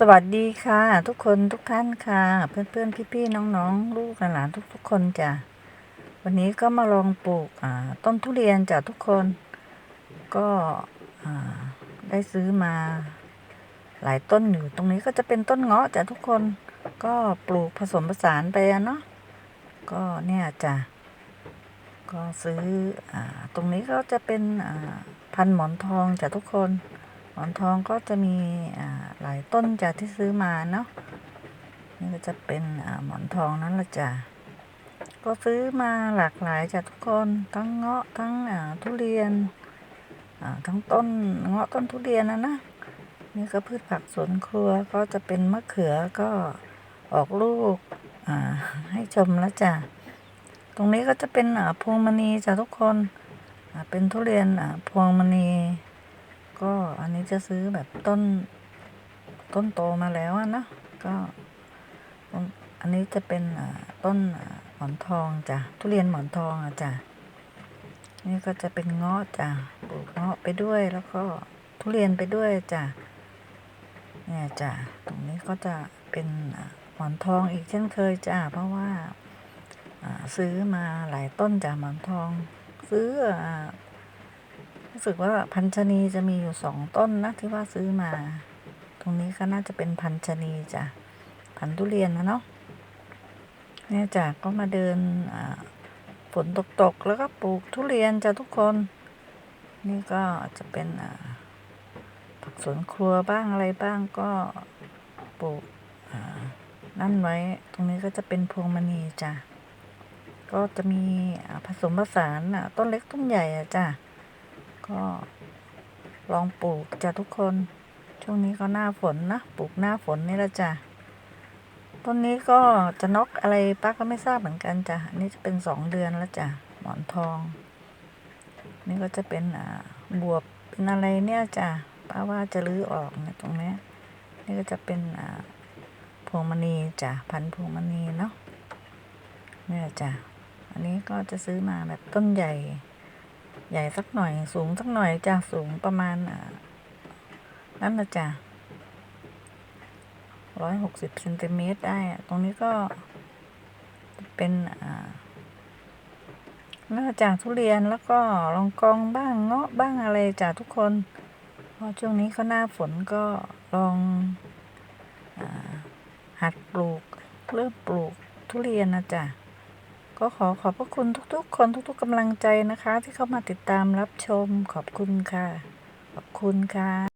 สวัสดีค่ะ ทุกคนทุกท่านค่ะ เพื่อนเพื่อนพี่พี่ๆน้องๆลูกหลานทุกทุกๆคนจ้ะวันนี้ก็มาลองปลูกต้นทุเรียนจ้ะทุกคน ก็ได้ซื้อมา หลายต้นอยู่ตรงนี้ก็จะเป็นต้นเงาะจ้ะทุกคนก็ปลูกผสมผสานไปเนาะก็เนี่ยจ้ะก็ซื้ออตรงนี้ก็จะเป็นพันหมอนทองจ้ะทุกคน หมอนทองก็จะมีหลายต้นจ้ะที่ซื้อมาเนาะนี่ก็จะเป็นหมอนทองนั่นละจ้ะก็ซื้อมาหลากหลายจ้ะทุกคนทั้งเงาะทั้งทุเรียนทั้งต้นเงาะต้นทุเรียนนะนะนี่ก็พืชผักสวนครัวก็จะเป็นมะเขือก็ออกลูกให้ชมแล้วจ้ะตรงนี้ก็จะเป็นพวงมณีจ้ะทุกคนเป็นทุเรียนพวงมณี ก็อันนี้จะซื้อแบบต้น ต้นโตมาแล้วนะ ก็อันนี้จะเป็นอ่าต้นอ่าหมอนทองจ้ะทุเรียนหมอนทองอะจ้ะนี่ก็จะเป็นเงาะจ้ะปลูกเงาะไปด้วยแล้วก็ทุเรียนไปด้วยจ้ะเนี่ยจ้ะตรงนี้ก็จะเป็นหมอนทองอีกเช่นเคยจ้ะเพราะว่าอ่าซื้อมาหลายต้นจ้ะหมอนทอง ซื้ออ่า รู้สึกว่าพันชนีจะมีอยู่สองต้นนะที่ว่าซื้อมา ตรงนี้ก็น่าจะเป็นพันชนีจ้ะพันธุเรียนนะเนาะเนี่ยจ้ะก็มาเดินฝนตกตกๆแล้วก็ปลูกทุเรียนจ้ะทุกคน นี่ก็จะเป็นผักสวนครัวบ้างอะไรบ้างก็ปลูกนั่นไว้ ตรงนี้ก็จะเป็นพวงมณีจ้ะก็จะมีผสมผสานต้นเล็กต้นใหญ่อะจ้ะ ก็ลองปลูกจ้ะทุกคน ช่วงนี้ก็หน้าฝนนะ ปลูกหน้าฝนนี่ละจ้ะ ต้นนี้ก็จะนกอะไรป้าก็ไม่ทราบเหมือนกันจ้ะ อันนี้จะเป็นสองเดือนแล้วจ้ะ หมอนทอง นี่ก็จะเป็นอ่าบวบเป็นอะไรเนี่ยจ้ะ ป้าว่าจะรื้อออกเนี่ยตรงนี้ นี่ก็จะเป็นอ่าพวงมณีจ้ะ พันพวงมณีเนาะเนี่ยจ้ะ อันนี้ก็จะซื้อมาแบบต้นใหญ่ ใหญ่สักหน่อย สูงสักหน่อยจ้ะสูงประมาณนั่นนะจ้ะร้อยหกสิบเซนติเมตรได้ตรงนี้ก็เป็นอ่าน่าจะทุเรียนแล้วก็ลองกองบ้างเงาะบ้างอะไรจ้ะทุกคนเพราะช่วงนี้ก็หน้าฝนก็ลองอหัดปลูกเริ่มปลูกทุเรียนนะจ๊ะ ก็ขอขอบพระคุณทุกๆ คนทุกๆกำลังใจนะคะ ที่เข้ามาติดตามรับชมขอบคุณค่ะ ขอบคุณค่ะ